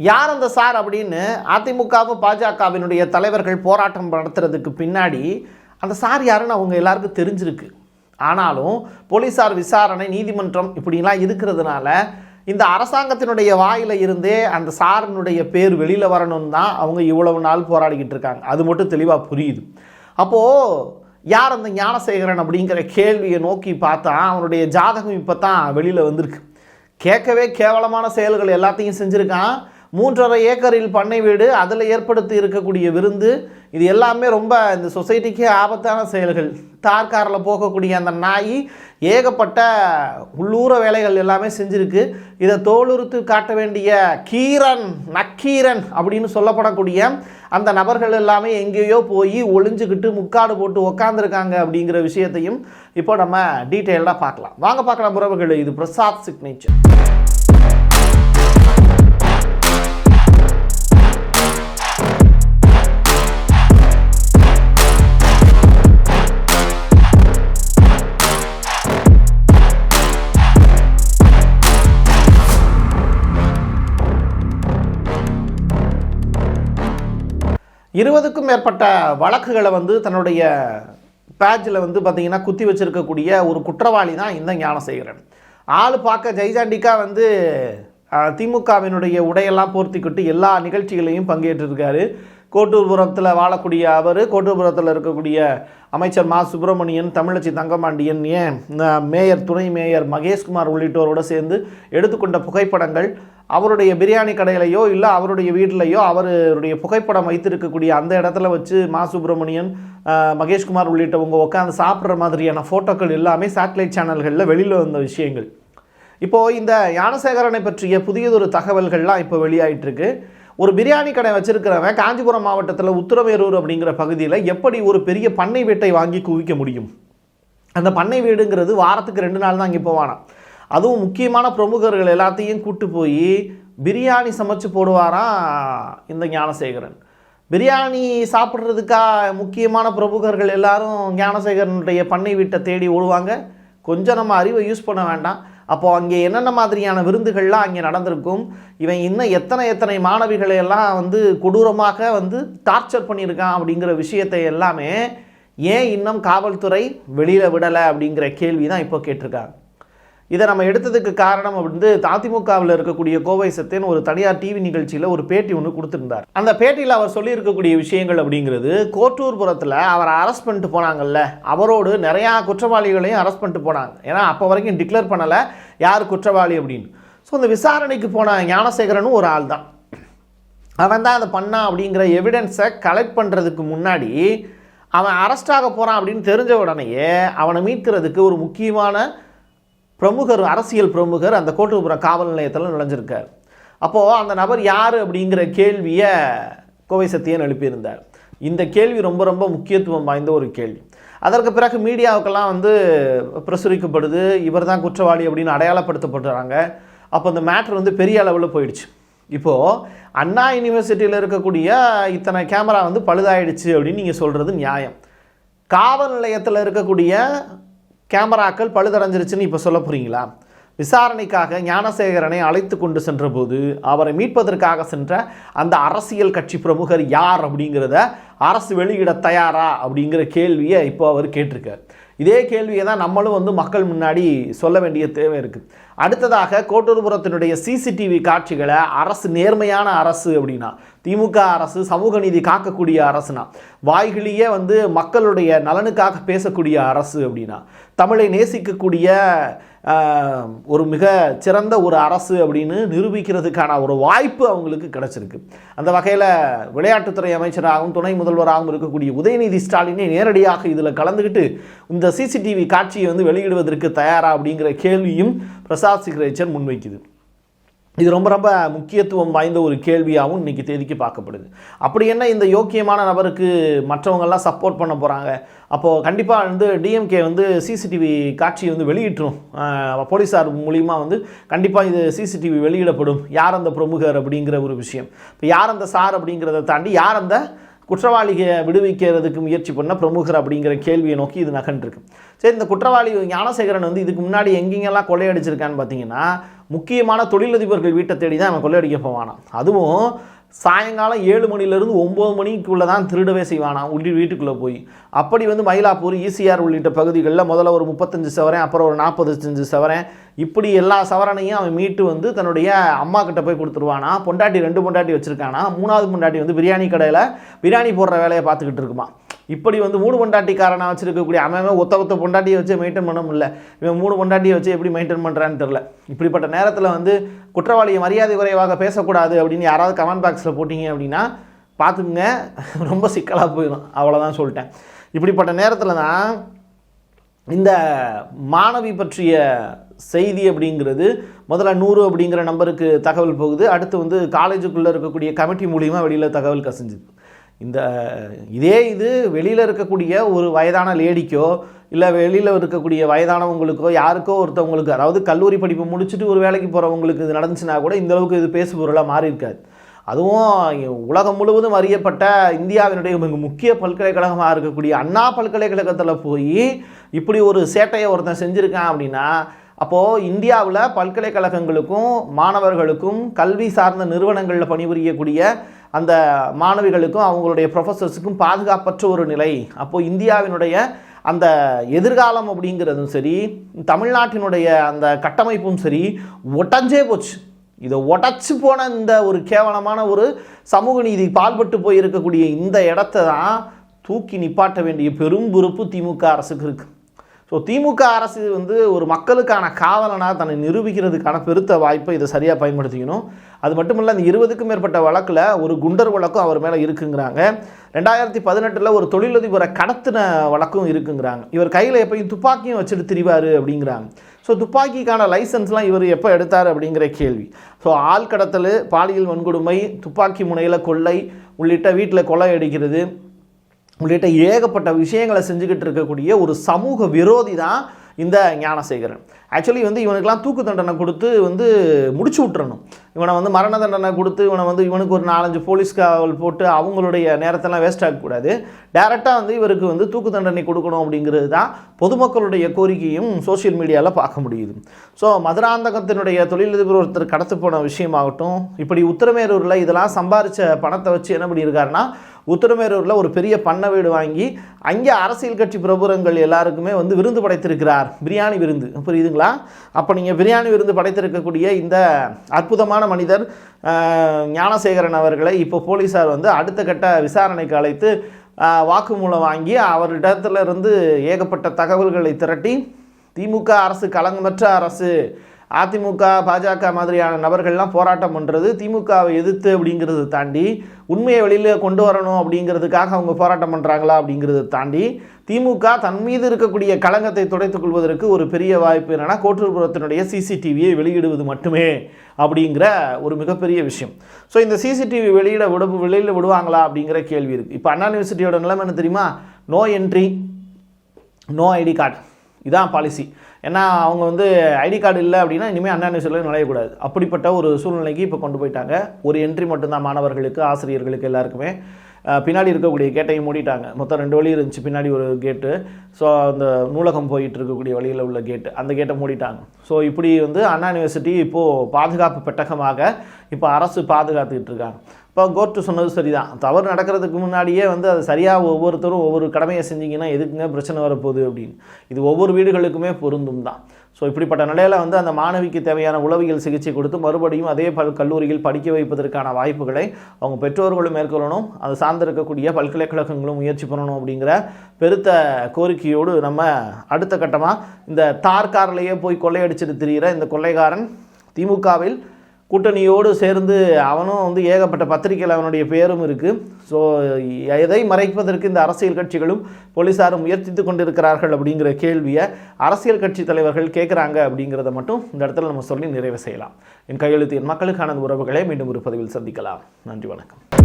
யார் அந்த சார் அப்படின்னு அதிமுகவும் பாஜகவினுடைய தலைவர்கள் போராட்டம் நடத்துறதுக்கு பின்னாடி அந்த சார் யாருன்னு அவங்க எல்லாருக்கும் தெரிஞ்சிருக்கு. ஆனாலும் போலீஸார் விசாரணை நீதிமன்றம் இப்படிலாம் இருக்கிறதுனால இந்த அரசாங்கத்தினுடைய வாயில் இருந்தே அந்த சாரனுடைய பேர் வெளியில் வரணும்னு தான் அவங்க இவ்வளவு நாள் போராடிக்கிட்டு இருக்காங்க. அது மட்டும் தெளிவாக புரியுது. அப்போது யார் அந்த ஞானசேகரன் அப்படிங்கிற கேள்வியை நோக்கி பார்த்தா அவனுடைய ஜாதகம் இப்போ தான் வெளியில் வந்திருக்கு. கேட்கவே கேவலமான செயல்கள் எல்லாத்தையும் செஞ்சுருக்கான். மூன்றரை ஏக்கரில் பண்ணை வீடு அதில் ஏற்படுத்தி இருக்கக்கூடிய விருந்து இது எல்லாமே ரொம்ப இந்த சொசைட்டிக்கே ஆபத்தான செயல்கள். தார் காரில் போகக்கூடிய அந்த நாய் ஏகப்பட்ட உள்ளூர வேலைகள் எல்லாமே செஞ்சுருக்கு. இதை தோலுறுத்து காட்ட வேண்டிய கீரன் நக்கீரன் அப்படின்னு சொல்லப்படக்கூடிய அந்த நபர்கள் எல்லாமே எங்கேயோ போய் ஒளிஞ்சுக்கிட்டு முக்காடு போட்டு உக்காந்துருக்காங்க அப்படிங்கிற விஷயத்தையும் இப்போ நம்ம டீட்டெயில்டாக பார்க்கலாம். வாங்க பார்க்கலாம் உறவுகள் இது பிரசாத் சிக்னேச்சர். இருபதுக்கும் மேற்பட்ட வழக்குகளை வந்து தன்னுடைய பேஜில் வந்து பார்த்திங்கன்னா குத்தி வச்சிருக்கக்கூடிய ஒரு குற்றவாளி தான் இந்த ஞானசேகரன். ஆள் பார்க்க ஜெய்சாண்டிக்கா வந்து திமுகவினுடைய உடையெல்லாம் போர்த்திக்கிட்டு எல்லா நிகழ்ச்சிகளையும் பங்கேற்றிருக்காரு. கோட்டூர்புரத்தில் வாழக்கூடிய அவர் கோட்டூர்புரத்தில் இருக்கக்கூடிய அமைச்சர் மா. சுப்பிரமணியன் தமிழச்சி தங்கமாண்டியன் ஏன் மேயர் துணை மேயர் மகேஷ்குமார் உள்ளிட்டோரோடு சேர்ந்து எடுத்துக்கொண்ட புகைப்படங்கள் அவருடைய பிரியாணி கடையிலையோ இல்லை அவருடைய வீட்டிலையோ அவருடைய புகைப்படம் வைத்திருக்கக்கூடிய அந்த இடத்துல வச்சு மா சுப்பிரமணியன் மகேஷ்குமார் உள்ளிட்டவங்க உட்காந்து சாப்பிட்ற மாதிரியான ஃபோட்டோக்கள் எல்லாமே சேட்டலைட் சேனல்களில் வெளியில் வந்த விஷயங்கள். இப்போது இந்த யானசேகரனை பற்றிய புதியதொரு தகவல்கள்லாம் இப்போ வெளியாயிட்டுருக்கு. ஒரு பிரியாணி கடை வச்சுருக்கிறவன் காஞ்சிபுரம் மாவட்டத்தில் உத்தரவேரூர் அப்படிங்கிற பகுதியில் எப்படி ஒரு பெரிய பண்ணை வீட்டை வாங்கி குவிக்க முடியும்? அந்த பண்ணை வீடுங்கிறது வாரத்துக்கு ரெண்டு நாள் தான் இங்கே போவானாம். அதுவும் முக்கியமான பிரமுகர்கள் எல்லாத்தையும் கூட்டு போய் பிரியாணி சமைச்சு போடுவாராம் இந்த ஞானசேகரன். பிரியாணி சாப்பிட்றதுக்கா முக்கியமான பிரமுகர்கள் எல்லாரும் ஞானசேகரனுடைய பண்ணை வீட்டை தேடி ஓடுவாங்க. கொஞ்சம் நம்ம அறிவை யூஸ் பண்ண வேண்டாம். அப்போ அங்கே என்னென்ன மாதிரியான விருந்துகள்லாம் அங்கே நடந்திருக்கும்? இவன் இன்னும் எத்தனை எத்தனை மாணவிகளை எல்லாம் வந்து கொடூரமாக வந்து டார்ச்சர் பண்ணியிருக்கான் அப்படிங்கிற விஷயத்தை எல்லாமே ஏன் இன்னும் காவல்துறை வெளியில் விடலை அப்படிங்கிற கேள்வி தான் இப்போ கேட்டிருக்காங்க. இதை நம்ம எடுத்ததுக்கு காரணம் வந்து அதிமுகவில் இருக்கக்கூடிய கோவை சத்தியன் ஒரு தனியார் டிவி நிகழ்ச்சியில் ஒரு பேட்டி ஒன்று கொடுத்துருந்தார். அந்த பேட்டியில் அவர் சொல்லியிருக்கக்கூடிய விஷயங்கள் அப்படிங்கிறது கோட்டூர்புரத்தில் அவரை அரெஸ்ட் பண்ணிட்டு போனாங்கல்ல அவரோடு நிறையா குற்றவாளிகளையும் அரெஸ்ட் பண்ணிட்டு போனாங்க. ஏன்னா அப்போ வரைக்கும் டிக்ளேர் பண்ணலை யார் குற்றவாளி அப்படின்னு. ஸோ அந்த விசாரணைக்கு போன ஞானசேகரனும் ஒரு ஆள் தான் அவன் தான் அதை பண்ணான் அப்படிங்கிற எவிடன்ஸை கலெக்ட் பண்ணுறதுக்கு முன்னாடி அவன் அரெஸ்ட் ஆக போகிறான் அப்படின்னு தெரிஞ்ச உடனேயே அவனை மீட்கிறதுக்கு ஒரு முக்கியமான பிரமுகர் அரசியல் பிரமுகர் அந்த கோட்டுப்புறம் காவல் நிலையத்தில் நுழைஞ்சிருக்கார். அப்போது அந்த நபர் யார் அப்படிங்கிற கேள்வியை கோவை சத்தியன் எழுப்பியிருந்தார். இந்த கேள்வி ரொம்ப ரொம்ப முக்கியத்துவம் வாய்ந்த ஒரு கேள்வி. அதற்கு பிறகு மீடியாவுக்கெல்லாம் வந்து பிரசுரிக்கப்படுது இவர் தான் குற்றவாளி அப்படின்னு அடையாளப்படுத்தப்படுறாங்க. அப்போ அந்த மேட்ரு வந்து பெரிய அளவில் போயிடுச்சு. இப்போது அண்ணா யூனிவர்சிட்டியில் இருக்கக்கூடிய இத்தனை கேமரா வந்து பழுதாயிடுச்சு அப்படின்னு நீங்கள் சொல்கிறது நியாயம். காவல் நிலையத்தில் இருக்கக்கூடிய கேமராக்கள் பழுதடைஞ்சிருச்சுன்னு இப்போ சொல்ல போகிறீங்களா விசாரணைக்காக ஞானசேகரனை அழைத்து கொண்டு சென்றபோது அவரை மீட்பதற்காக சென்ற அந்த அரசியல் கட்சி பிரமுகர் யார் அப்படிங்கிறத அரசு வெளியிட தயாரா அப்படிங்கிற கேள்வியை இப்போ அவர் கேட்டிருக்கார். இதே கேள்வியை தான் நம்மளும் வந்து மக்கள் முன்னாடி சொல்ல வேண்டிய தேவை இருக்குது அடுத்ததாக கோட்டூர்புரத்தினுடைய சிசிடிவி காட்சிகளை அரசு நேர்மையான அரசு அப்படின்னா திமுக அரசு சமூக நீதி காக்கக்கூடிய அரசுனா வாய்களியே வந்து மக்களுடைய நலனுக்காக பேசக்கூடிய அரசு அப்படின்னா தமிழை நேசிக்கக்கூடிய ஒரு மிக சிறந்த ஒரு அரசு அப்படின்னு நிரூபிக்கிறதுக்கான ஒரு வாய்ப்பு அவங்களுக்கு கிடைச்சிருக்கு. அந்த வகையில் விளையாட்டுத்துறை அமைச்சராகவும் துணை முதல்வராகவும் இருக்கக்கூடிய உதயநிதி ஸ்டாலினை நேரடியாக இதில் கலந்துக்கிட்டு இந்த சிசிடிவி காட்சியை வந்து வெளியிடுவதற்கு தயாரா அப்படிங்கிற கேள்வியும் பிரசாத் சிக்ரேச்சர் முன்வைக்குது. இது ரொம்ப ரொம்ப முக்கியத்துவம் வாய்ந்த ஒரு கேள்வியாகவும் இன்றைக்கி தேதிக்கு பார்க்கப்படுது. அப்படி என்ன இந்த யோக்கியமான நபருக்கு மற்றவங்கெல்லாம் சப்போர்ட் பண்ண போகிறாங்க அப்போது கண்டிப்பாக வந்து டிஎம்கே வந்து சிசிடிவி காட்சியை வந்து வெளியிட்டுரும். போலீஸார் மூலியமாக வந்து கண்டிப்பாக இது சிசிடிவி வெளியிடப்படும். யார் அந்த பிரமுகர் அப்படிங்கிற ஒரு விஷயம். இப்போ யார் அந்த சார் அப்படிங்கிறத தாண்டி யார் அந்த குற்றவாளியை விடுவிக்கிறதுக்கு முயற்சி பண்ண பிரமுகர் அப்படிங்கிற கேள்வியை நோக்கி இது நகன்றிருக்கு சரி இந்த குற்றவாளி ஞானசேகரன் வந்து இதுக்கு முன்னாடி எங்கெங்கெல்லாம் கொள்ளையடிச்சிருக்கான்னு பார்த்தீங்கன்னா முக்கியமான தொழிலதிபர்கள் வீட்டை தேடி தான் அவன் கொள்ளையடிக்க போவானான் அதுவும் சாயங்காலம் ஏழு மணிலேருந்து ஒம்பது மணிக்குள்ளே தான் திருடவே செய்வானாம் உள்ளி வீட்டுக்குள்ளே போய். அப்படி வந்து மயிலாப்பூர் ஈசிஆர் உள்ளிட்ட பகுதிகளில் முதல்ல ஒரு முப்பத்தஞ்சு சவரன் அப்புறம் ஒரு நாற்பத்தஞ்சு சவரன். இப்படி எல்லா சவரனையும் அவன் மீட்டு வந்து தன்னுடைய அம்மா கிட்ட போய் கொடுத்துருவானா பொண்டாட்டி ரெண்டு பொண்டாட்டி வச்சுருக்கானா மூணாவது பொண்டாட்டி வந்து பிரியாணி கடையில் பிரியாணி போடுற வேலையை பார்த்துக்கிட்டு இருக்குமா இப்படி வந்து மூணு பொண்டாட்டிக்காரனாக வச்சுருக்கக்கூடிய அவன் ஒத்த ஒத்த பொண்டாட்டியை வச்சு மெயின்டைன் பண்ண முடியல. இவன் மூணு பொண்டாட்டியை வச்சு எப்படி மெயின்டைன் பண்ணுறான்னு தெரில இப்படிப்பட்ட நேரத்தில் வந்து குற்றவாளியை மரியாதை குறைவாக பேசக்கூடாது அப்படின்னு யாராவது கமெண்ட் பாக்ஸில் போட்டிங்க அப்படின்னா பார்த்துக்குங்க. ரொம்ப சிக்கலாக போயிடும். அவ்வளோதான் சொல்லிட்டேன். இப்படிப்பட்ட நேரத்தில் தான் இந்த மாணவி பற்றிய செய்தி அப்படிங்கிறது முதல்ல நூறு அப்படிங்கிற நம்பருக்கு தகவல் போகுது. அடுத்து வந்து காலேஜுக்குள்ளே இருக்கக்கூடிய கமிட்டி மூலிமா வெளியில் தகவல் கசிஞ்சுது. இந்த இதே இது வெளியில் இருக்கக்கூடிய ஒரு வயதான லேடிக்கோ இல்லை வெளியில் இருக்கக்கூடிய வயதானவங்களுக்கோ யாருக்கோ ஒருத்தவங்களுக்கு அதாவது கல்லூரி படிப்பு முடிச்சுட்டு ஒரு வேலைக்கு போகிறவங்களுக்கு இது நடந்துச்சுன்னா கூட இந்தளவுக்கு இது பேசு பொருளாக மாறி இருக்காது. அதுவும் உலகம் முழுவதும் அறியப்பட்ட இந்தியாவினுடைய மிக முக்கிய பல்கலைக்கழகமாக இருக்கக்கூடிய அண்ணா பல்கலைக்கழகத்தில் போய் இப்படி ஒரு சேட்டையை ஒருத்தன் செஞ்சுருக்கான் அப்படின்னா அப்போது இந்தியாவில் பல்கலைக்கழகங்களுக்கும் மாணவர்களுக்கும் கல்வி சார்ந்த நிறுவனங்களில் பணிபுரியக்கூடிய அந்த மாணவிகளுக்கும் அவங்களுடைய ப்ரொஃபஸர்ஸுக்கும் பாதுகாப்பற்ற ஒரு நிலை. அப்போது இந்தியாவினுடைய அந்த எதிர்காலம் அப்படிங்கிறதும் சரி தமிழ்நாட்டினுடைய அந்த கட்டமைப்பும் சரி ஒட்டஞ்சே போச்சு. இதை உடச்சி போன இந்த ஒரு கேவலமான ஒரு சமூக நீதி பால்பட்டு போயிருக்கக்கூடிய இந்த இடத்த தான் தூக்கி நிப்பாட்ட வேண்டிய பெரும் பொறுப்பு திமுக அரசுக்கு இருக்குது ஸோ திமுக அரசு வந்து ஒரு மக்களுக்கான காவலனாக தன்னை நிரூபிக்கிறதுக்கான பெருத்த வாய்ப்பை இதை சரியாக பயன்படுத்திக்கணும். அது மட்டும் இல்லை அந்த இருபதுக்கும் மேற்பட்ட வழக்கில் ஒரு குண்டர் வழக்கும் அவர் மேலே இருக்குங்கிறாங்க. ரெண்டாயிரத்தி பதினெட்டில் ஒரு தொழிலதிபரை கடத்தின வழக்கும் இருக்குங்கிறாங்க. இவர் கையில் எப்பயும் துப்பாக்கியும் வச்சுட்டு திரிவார் அப்படிங்கிறாங்க. ஸோ துப்பாக்கிக்கான லைசன்ஸ்லாம் இவர் எப்போ எடுத்தார் அப்படிங்கிற கேள்வி. ஸோ ஆள் கடத்தல் பாலியல் வன்கொடுமை துப்பாக்கி முனையில் கொள்ளை உள்ளிட்ட வீட்டில் கொலை அடிக்கிறது உள்ளிட்ட ஏகப்பட்ட விஷயங்களை செஞ்சுக்கிட்டு இருக்கக்கூடிய ஒரு சமூக விரோதி தான் இந்த ஞானசேகரன். ஆக்சுவலி வந்து இவனுக்கெல்லாம் தூக்கு தண்டனை கொடுத்து வந்து முடிச்சு விட்டுறணும். இவனை வந்து மரண தண்டனை கொடுத்து இவனை வந்து இவனுக்கு ஒரு நாலஞ்சு போலீஸ் காவல் போட்டு அவங்களுடைய நேரத்தெல்லாம் வேஸ்ட் ஆகக்கூடாது டேரெக்டாக வந்து இவருக்கு வந்து தூக்கு தண்டனை கொடுக்கணும் அப்படிங்கிறது தான் பொதுமக்களுடைய கோரிக்கையும் சோஷியல் மீடியாவில் பார்க்க முடியுது. ஸோ மதுராந்தகத்தினுடைய தொழிலதிபர் ஒருத்தர் கடத்து போன விஷயமாகட்டும் இப்படி உத்தரமேரூரில் இதெல்லாம் சம்பாரித்த பணத்தை வச்சு என்ன பண்ணியிருக்காருன்னா உத்தரமேரூரில் ஒரு பெரிய பண்ணை வீடு வாங்கி அங்கே அரசியல் கட்சி பிரபுரங்கள் எல்லாருக்குமே வந்து விருந்து படைத்திருக்கிறார். பிரியாணி விருந்து. புரியுதுங்களா? அப்போ நீங்கள் பிரியாணி விருந்து படைத்திருக்கக்கூடிய இந்த அற்புதமான மனிதர் ஞானசேகரன் அவர்களை இப்போ போலீஸார் வந்து அடுத்த கட்ட விசாரணைக்கு அழைத்து வாக்குமூலம் வாங்கி அவரிடத்துல இருந்து ஏகப்பட்ட தகவல்களை திரட்டி திமுக அரசு கலங்கமற்ற அரசு அதிமுக பாஜக மாதிரியான நபர்கள்லாம் போராட்டம் பண்ணுறது திமுகவை எதிர்த்து அப்படிங்கிறத தாண்டி உண்மையை வெளியில் கொண்டு வரணும் அப்படிங்கிறதுக்காக அவங்க போராட்டம் பண்ணுறாங்களா அப்படிங்கிறத தாண்டி திமுக தன் மீது இருக்கக்கூடிய களங்கத்தை துடைத்துக் கொள்வதற்கு ஒரு பெரிய வாய்ப்பு என்னென்னா கோட்டூர்புரத்தினுடைய சிசிடிவியை வெளியிடுவது மட்டுமே அப்படிங்கிற ஒரு மிகப்பெரிய விஷயம். ஸோ இந்த சிசிடிவி வெளியிட விட வெளியில் விடுவாங்களா அப்படிங்கிற கேள்வி இருக்குது இப்போ அண்ணா யூனிவர்சிட்டியோட நிலைமை என்ன தெரியுமா? No entry no ID card இதான் பாலிசி ஏன்னா அவங்க வந்து ஐடி கார்டு இல்லை அப்படின்னா இனிமேல் அண்ணா யூனிவர்சிட்டியில் நுழையக்கூடாது. அப்படிப்பட்ட ஒரு சூழ்நிலைக்கு இப்போ கொண்டு போயிட்டாங்க. ஒரு என்ட்ரி மட்டும்தான் மாணவர்களுக்கு ஆசிரியர்களுக்கு எல்லாருக்குமே. பின்னாடி இருக்கக்கூடிய கேட்டையும் மூடிட்டாங்க. மொத்தம் ரெண்டு வழி இருந்துச்சு. பின்னாடி ஒரு கேட்டு ஸோ அந்த நூலகம் போயிட்டு இருக்கக்கூடிய வழியில் உள்ள கேட்டு அந்த கேட்டை மூடிட்டாங்க. ஸோ இப்படி வந்து அண்ணா யூனிவர்சிட்டி இப்போது பாதுகாப்பு பெட்டகமாக இப்போ அரசு பாதுகாத்துக்கிட்டு இருக்காங்க. இப்போ கோர்ட்டு சொன்னது சரிதான். தவறு நடக்கிறதுக்கு முன்னாடியே வந்து அது சரியாக ஒவ்வொருத்தரும் ஒவ்வொரு கடமையை செஞ்சீங்கன்னா எதுக்குங்க பிரச்சனை வரப்போகுது அப்படின்னு. இது ஒவ்வொரு வீடுகளுக்குமே பொருந்தும் தான். ஸோ இப்படிப்பட்ட நிலையில் வந்து அந்த மாணவிக்கு தேவையான உளவியல் சிகிச்சை கொடுத்து மறுபடியும் அதே பல் கல்லூரியில் படிக்க வைப்பதற்கான வாய்ப்புகளை அவங்க பெற்றோர்களும் மேற்கொள்ளணும். அது சார்ந்திருக்கக்கூடிய பல்கலைக்கழகங்களும் முயற்சி பண்ணணும் அப்படிங்கிற பெருத்த கோரிக்கையோடு நம்ம அடுத்த கட்டமாக இந்த தார் கார்லேயே போய் கொள்ளையடிச்சிட்டு திரிகிற இந்த கொள்ளைக்காரன் திமுகவில் கூட்டணியோடு சேர்ந்து அவனும் வந்து ஏகப்பட்ட பத்திரிகையில் அவனுடைய பேரும் இருக்குது ஸோ எதை மறைப்பதற்கு இந்த அரசியல் கட்சிகளும் போலீஸாரும் முயற்சித்து கொண்டிருக்கிறார்கள் அப்படிங்கிற கேள்வியை அரசியல் கட்சி தலைவர்கள் கேட்குறாங்க அப்படிங்கிறத மட்டும் இந்த இடத்துல நம்ம சொல்லி நிறைவு செய்யலாம். என் கையெழுத்து என் மக்களுக்கான உறவுகளை மீண்டும் ஒரு பதிவில் சந்திக்கலாம். நன்றி வணக்கம்.